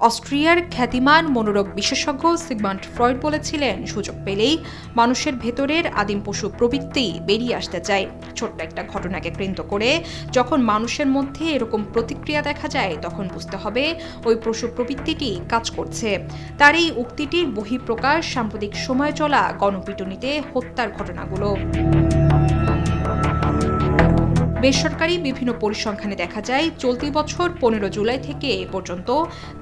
অস্ট্রিয়ার খ্যাতিমান মনোরোগ বিশেষজ্ঞ সিগমান্ড ফ্রয়েড বলেছিলেন, সুযোগ পেলেই মানুষের ভেতরের আদিম পশু প্রবৃত্তি বেরিয়ে আসতে চায়। ছোট্ট একটা ঘটনাকে কেন্দ্র করে যখন মানুষের মধ্যে এরকম প্রতিক্রিয়া দেখা যায়, তখন বুঝতে হবে ওই পশু প্রবৃত্তিটি কাজ করছে। তার এই উক্তিটির বহিঃপ্রকাশ সাম্প্রতিক সময় চলা গণপিটুনিতে হত্যার ঘটনাগুলো। বেসরকারি বিভিন্ন পরিসংখ্যানে দেখা যায়, চলতি বছর পনেরো জুলাই থেকে এ পর্যন্ত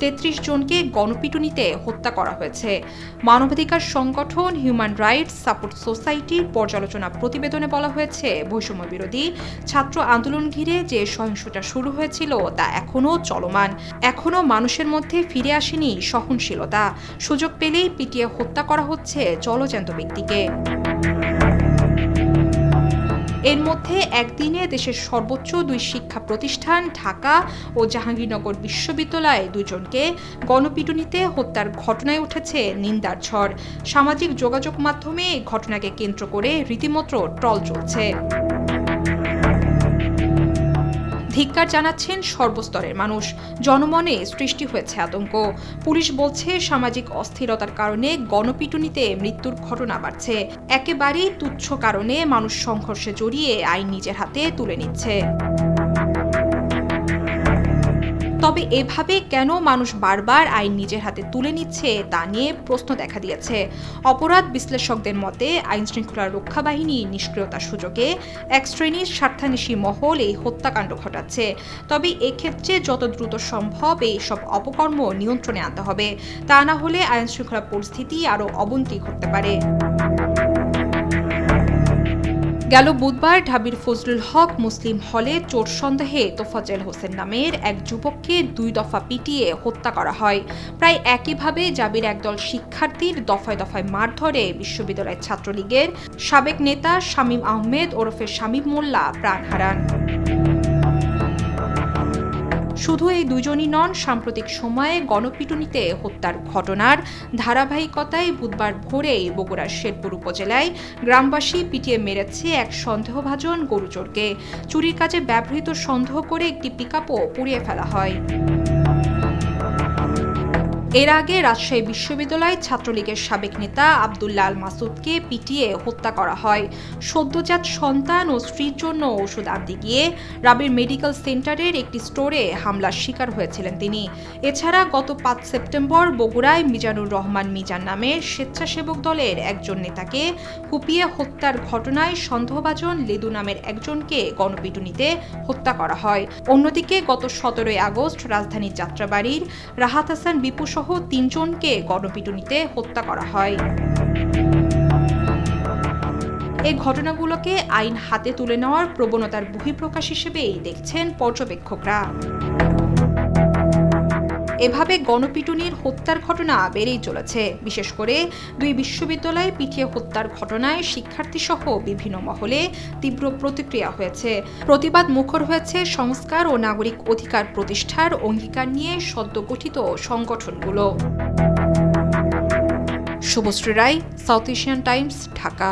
তেত্রিশ জনকে গণপিটুনিতে হত্যা করা হয়েছে। মানবাধিকার সংগঠন হিউম্যান রাইটস সাপোর্ট সোসাইটির পর্যালোচনা প্রতিবেদনে বলা হয়েছে, বৈষম্য বিরোধী ছাত্র আন্দোলন ঘিরে যে সহিংসতা শুরু হয়েছিল তা এখনও চলমান। এখনও মানুষের মধ্যে ফিরে আসেনি সহনশীলতা। সুযোগ পেলেই পিটিয়ে হত্যা করা হচ্ছে জলজ্যান্ত ব্যক্তিকে। এর মধ্যে একদিনে দেশের সর্বোচ্চ দুই শিক্ষা প্রতিষ্ঠান ঢাকা ও জাহাঙ্গীরনগর বিশ্ববিদ্যালয়ে দুজনকে গণপিটুনিতে হত্যার ঘটনায় উঠেছে নিন্দার ঝড়। সামাজিক যোগাযোগ মাধ্যমে এই ঘটনাকে কেন্দ্র করে রীতিমতো ট্রল চলছে। ধিক্কার জানাচ্ছেন সর্বস্তরের মানুষ। জনমনে সৃষ্টি হয়েছে আতঙ্ক। পুলিশ বলছে, সামাজিক অস্থিরতার কারণে গণপিটুনিতে মৃত্যুর ঘটনা বাড়ছে। একেবারেই তুচ্ছ কারণে মানুষ সংঘর্ষে জড়িয়ে আইন নিজের হাতে তুলে নিচ্ছে। তবে এভাবে কেন মানুষ বারবার আইন নিজের হাতে তুলে নিচ্ছে তা নিয়ে প্রশ্ন দেখা দিয়েছে। অপরাধ বিশ্লেষকদের মতে আইন শৃঙ্খলা রক্ষা বাহিনী নিষ্ক্রিয়তার সুযোগে এক শ্রেণির স্বার্থান্বেষী মহল এই হত্যাকাণ্ড ঘটাচ্ছে। তবে এক্ষেত্রে যত দ্রুত সম্ভব এই সব অপকর্ম নিয়ন্ত্রণে আনতে হবে। তা না হলে আইন শৃঙ্খলা পরিস্থিতি আরও অবনতি ঘটতে পারে। গেল বুধবার ঢাবির ফজলুল হক মুসলিম হলে চোর সন্দেহে তোফাজেল হোসেন নামের এক যুবককে দুই দফা পিটিয়ে হত্যা করা হয়। প্রায় একইভাবে জাবির একদল শিক্ষার্থীর দফায় দফায় মার ধরে বিশ্ববিদ্যালয় ছাত্রলীগের সাবেক নেতা শামীম আহমেদ ওরফে শামীম মোল্লা প্রাণ হারান। শুধু এই দুজনই নন, সাম্প্রতিক সময়ে গণপিটুনিতে হত্যার ঘটনার ধারাবাহিকতায় বুধবার ভোরে বগুড়ার শেরপুর উপজেলায় গ্রামবাসী পিটিয়ে মেরেছে এক সন্দেহভাজন গরুচোরকে চুরির কাজে ব্যবহৃত সন্দেহ করে একটি পিকআপও পুড়িয়ে ফেলা হয়। এর আগে রাজশাহী বিশ্ববিদ্যালয় ছাত্রলীগের সাবেক নেতা আবদুল্লাহ আল মাসুদকে পিটিয়ে হত্যা করা হয়। সদ্যজাত সন্তান ও স্ত্রীর জন্য ওষুধ আনতে গিয়ে রাবির মেডিকেল সেন্টারের একটি স্টোরে হামলার শিকার হয়েছিলেন তিনি। এছাড়া গত পাঁচ সেপ্টেম্বর বগুড়ায় মিজানুর রহমান মিজান নামের স্বেচ্ছাসেবক দলের একজন নেতাকে কুপিয়ে হত্যার ঘটনায় সন্দেহভাজন লেদু নামের একজনকে গণপিটুনিতে হত্যা করা হয়। অন্যদিকে গত সতেরোই আগস্ট রাজধানীর যাত্রাবাড়ির রাহাত হাসান বিপু সহ তিনজনকে গণপিটুনিতে হত্যা করা হয়। এই ঘটনাগুলোকে আইন হাতে তুলে নেওয়ার প্রবণতার বহিঃপ্রকাশ হিসেবেই দেখছেন পর্যবেক্ষকরা। এভাবে গণপিটুনির হত্যার ঘটনা বেড়েই চলেছে। বিশেষ করে দুই বিশ্ববিদ্যালয়ে পিটিয়ে হত্যার ঘটনায় শিক্ষার্থী সহ বিভিন্ন মহলে তীব্র প্রতিক্রিয়া হয়েছে। প্রতিবাদ মুখর হয়েছে সংস্কার ও নাগরিক অধিকার প্রতিষ্ঠার অঙ্গীকার নিয়ে সদ্য গঠিত সংগঠনগুলো। Shubhashree Roy, South Asian Times, Dhaka.